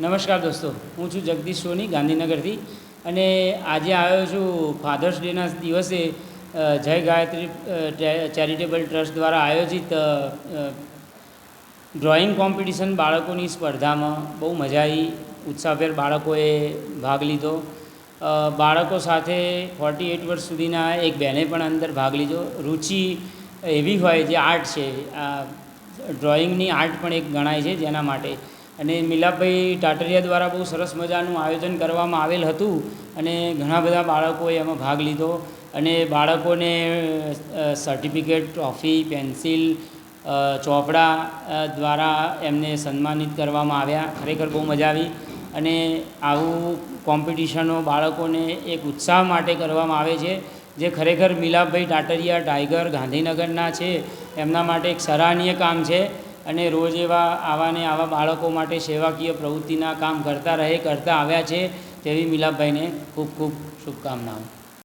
નમસ્કાર દોસ્તો, હું છું જગદીશ સોની, ગાંધીનગરથી. અને આજે આવ્યો છું ફાધર્સ ડેના દિવસે જય ગાયત્રી ચેરિટેબલ ટ્રસ્ટ દ્વારા આયોજિત ડ્રોઈંગ કોમ્પિટિશન બાળકોની સ્પર્ધામાં બહુ મજા આવી ઉત્સાહભેર બાળકોએ ભાગ લીધો. બાળકો સાથે ફોર્ટી એઇટ વર્ષ સુધીના એક બહેને પણ અંદર ભાગ લીધો. રુચિ એવી હોય જે આર્ટ છે. ડ્રોઈંગની આર્ટ પણ એક ગણાય છે જેના માટે. અને મિલાપભાઈ ટાટરિયા દ્વારા બહુ સરસ મજાનું આયોજન કરવામાં આવેલ હતું અને ઘણા બધા બાળકોએ એમાં ભાગ લીધો અને બાળકોને સર્ટિફિકેટ, ટ્રોફી, પેન્સિલ ચોપડા દ્વારા એમને સન્માનિત કરવામાં આવ્યા. ખરેખર બહુ મજા આવી અને આવું કોમ્પિટિશનો બાળકોને એક ઉત્સાહ માટે કરવામાં આવે છે, જે ખરેખર મિલાપભાઈ ટાટરિયા, ટાઈગર ગાંધીનગરના છે. એમના માટે એક સરાહનીય કામ છે. અને રોજ એવા આવા ને આવા બાળકો માટે સેવાકીય પ્રવૃત્તિના કામ કરતા રહે, કરતા આવ્યા છે, તેવી મિલાપભાઈને ખૂબ ખૂબ શુભકામનાઓ.